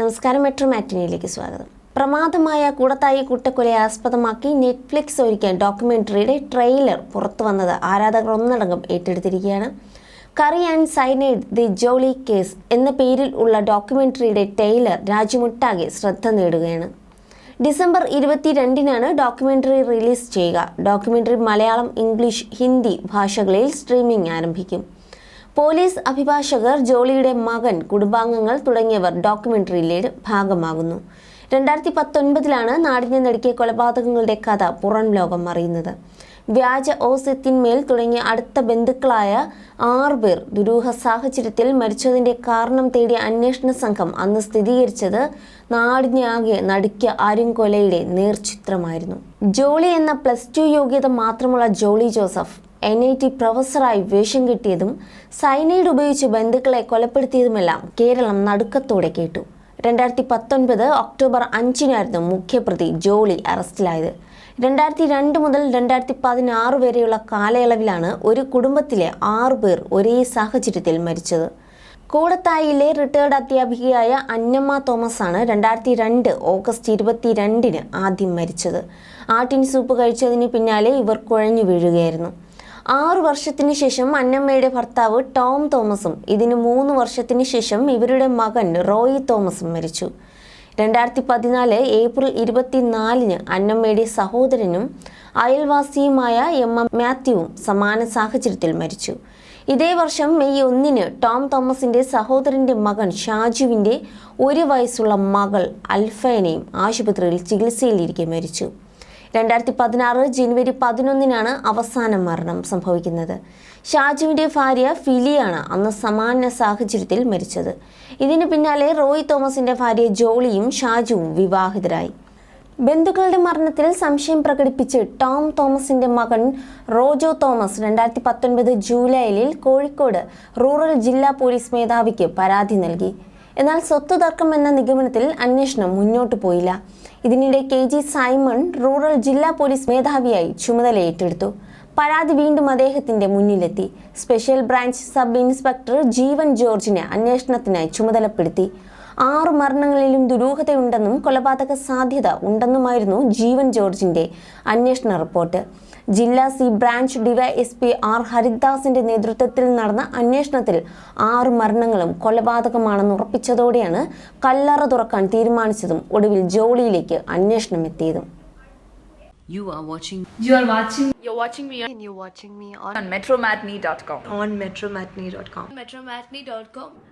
നമസ്കാരം മെട്രോ മാറ്റിനിയിലേക്ക് സ്വാഗതം. പ്രമാദമായ കൂടത്തായി കുട്ടക്കൊലയെ ആസ്പദമാക്കി നെറ്റ്ഫ്ലിക്സ് ഒരുക്കിയ ഡോക്യുമെന്ററിയുടെ ട്രെയിലർ പുറത്തു വന്നത് ആരാധകർ ഒന്നടങ്കം ഏറ്റെടുത്തിരിക്കുകയാണ്. Curry and cyanide the Jolly case എന്ന പേരിൽ ഉള്ള ഡോക്യുമെന്ററിയുടെ ട്രെയിലർ രാജ്യമൊട്ടാകെ ശ്രദ്ധ നേടുകയാണ്. ഡിസംബർ ഇരുപത്തിരണ്ടിനാണ് ഡോക്യുമെന്ററി റിലീസ് ചെയ്യുക. ഡോക്യുമെന്ററി മലയാളം ഇംഗ്ലീഷ് ഹിന്ദി ഭാഷകളിൽ സ്ട്രീമിംഗ് ആരംഭിക്കും. പോലീസ് അഭിഭാഷകർ ജോളിയുടെ മകൻ കുടുംബാംഗങ്ങൾ തുടങ്ങിയവർ ഡോക്യുമെന്ററിയിലെ ഭാഗമാകുന്നു. രണ്ടായിരത്തി പത്തൊൻപതിലാണ് നാടിനെ നടുക്കിയ കൊലപാതകങ്ങളുടെ കഥ പുറം ലോകം അറിയുന്നത്. വ്യാജ ഓസ്യത്തിന്മേൽ തുടങ്ങിയ അടുത്ത ബന്ധുക്കളായ ആറുപേർ ദുരൂഹ സാഹചര്യത്തിൽ മരിച്ചതിന്റെ കാരണം തേടിയ അന്വേഷണ സംഘം അന്ന് സ്ഥിരീകരിച്ചത് നാടിനെ നടുക്കിയ ആര്യൻകൊലയുടെ നേർചിത്രമായിരുന്നു. ജോളി എന്ന പ്ലസ് ടു യോഗ്യത മാത്രമുള്ള Jolly Joseph N I T പ്രൊഫസറായി വേഷം കിട്ടിയതും സൈനൈഡ് ഉപയോഗിച്ച് ബന്ധുക്കളെ കൊലപ്പെടുത്തിയതുമെല്ലാം കേരളം നടുക്കത്തോടെ കേട്ടു. രണ്ടായിരത്തി പത്തൊൻപത് ഒക്ടോബർ അഞ്ചിനായിരുന്നു മുഖ്യപ്രതി ജോളി അറസ്റ്റിലായത്. രണ്ടായിരത്തി രണ്ട് മുതൽ രണ്ടായിരത്തി പതിനാറ് വരെയുള്ള കാലയളവിലാണ് ഒരു കുടുംബത്തിലെ ആറു പേർ ഒരേ സാഹചര്യത്തിൽ മരിച്ചത്. കൂടത്തായിലെ റിട്ടയർഡ് അധ്യാപികയായ അന്നമ്മ തോമസ് ആണ് രണ്ടായിരത്തി രണ്ട് ഓഗസ്റ്റ് ഇരുപത്തി രണ്ടിന് ആദ്യം മരിച്ചത്. ആട്ടിൻ സൂപ്പ് കഴിച്ചതിന് പിന്നാലെ ഇവർ കുഴഞ്ഞു വീഴുകയായിരുന്നു. ആറു വർഷത്തിന് ശേഷം അന്നമ്മയുടെ ഭർത്താവ് ടോം തോമസും ഇതിന് മൂന്ന് വർഷത്തിന് ശേഷം ഇവരുടെ മകൻ റോയി തോമസും മരിച്ചു. രണ്ടായിരത്തി പതിനാല് ഏപ്രിൽ ഇരുപത്തിനാലിന് അന്നമ്മയുടെ സഹോദരനും അയൽവാസിയുമായ എം എം മാത്യുവും സമാന സാഹചര്യത്തിൽ മരിച്ചു. ഇതേ വർഷം മെയ് ഒന്നിന് ടോം തോമസിന്റെ സഹോദരന്റെ മകൻ ഷാജുവിന്റെ ഒരു വയസ്സുള്ള മകൾ അൽഫേനയും ആശുപത്രിയിൽ ചികിത്സയിലിരിക്കെ മരിച്ചു. രണ്ടായിരത്തി പതിനാറ് ജനുവരി പതിനൊന്നിനാണ് അവസാന മരണം സംഭവിക്കുന്നത്. ഷാജുവിന്റെ ഭാര്യ ഫിലിയാണ് അന്ന് സമാന സാഹചര്യത്തിൽ മരിച്ചത്. ഇതിന് പിന്നാലെ റോയ് തോമസിന്റെ ഭാര്യ ജോളിയും ഷാജുവും വിവാഹിതരായി. ബന്ധുക്കളുടെ മരണത്തിൽ സംശയം പ്രകടിപ്പിച്ച് ടോം തോമസിന്റെ മകൻ റോജോ തോമസ് രണ്ടായിരത്തി പത്തൊൻപത് ജൂലൈയിൽ കോഴിക്കോട് റൂറൽ ജില്ലാ പോലീസ് മേധാവിക്ക് പരാതി നൽകി. എന്നാൽ സ്വത്ത് തർക്കം എന്ന നിഗമനത്തിൽ അന്വേഷണം മുന്നോട്ട് പോയില്ല. ഇതിനിടെ കെ ജി സൈമൺ റൂറൽ ജില്ലാ പോലീസ് മേധാവിയായി ചുമതല ഏറ്റെടുത്തു. പരാതി വീണ്ടും അദ്ദേഹത്തിന്റെ മുന്നിലെത്തി. Special branch sub inspector Jeevan ജോർജിനെ അന്വേഷണത്തിനായി ചുമതലപ്പെടുത്തി. ആറു മരണങ്ങളിലും ദുരൂഹതയുണ്ടെന്നും കൊലപാതക സാധ്യത ഉണ്ടെന്നുമായിരുന്നു ജീവൻ ജോർജിന്റെ അന്വേഷണ റിപ്പോർട്ട് ജില്ലാ സി ബ്രാഞ്ച് ഡിവൈഎസ്പി ആർ ഹരിദാസിന്റെ നേതൃത്വത്തിൽ നടന്ന അന്വേഷണത്തിൽ ആറ് മരണങ്ങളും കൊലപാതകമാണെന്ന് ഉറപ്പിച്ചതോടെയാണ് കല്ലറ തുറക്കാൻ തീരുമാനിച്ചതും ഒടുവിൽ ജോളിയിലേക്ക് അന്വേഷണം എത്തിയതും You are watching You are watching You're watching me and you're watching me on, on metromatney.com. on metromatney.com. metromatney.com.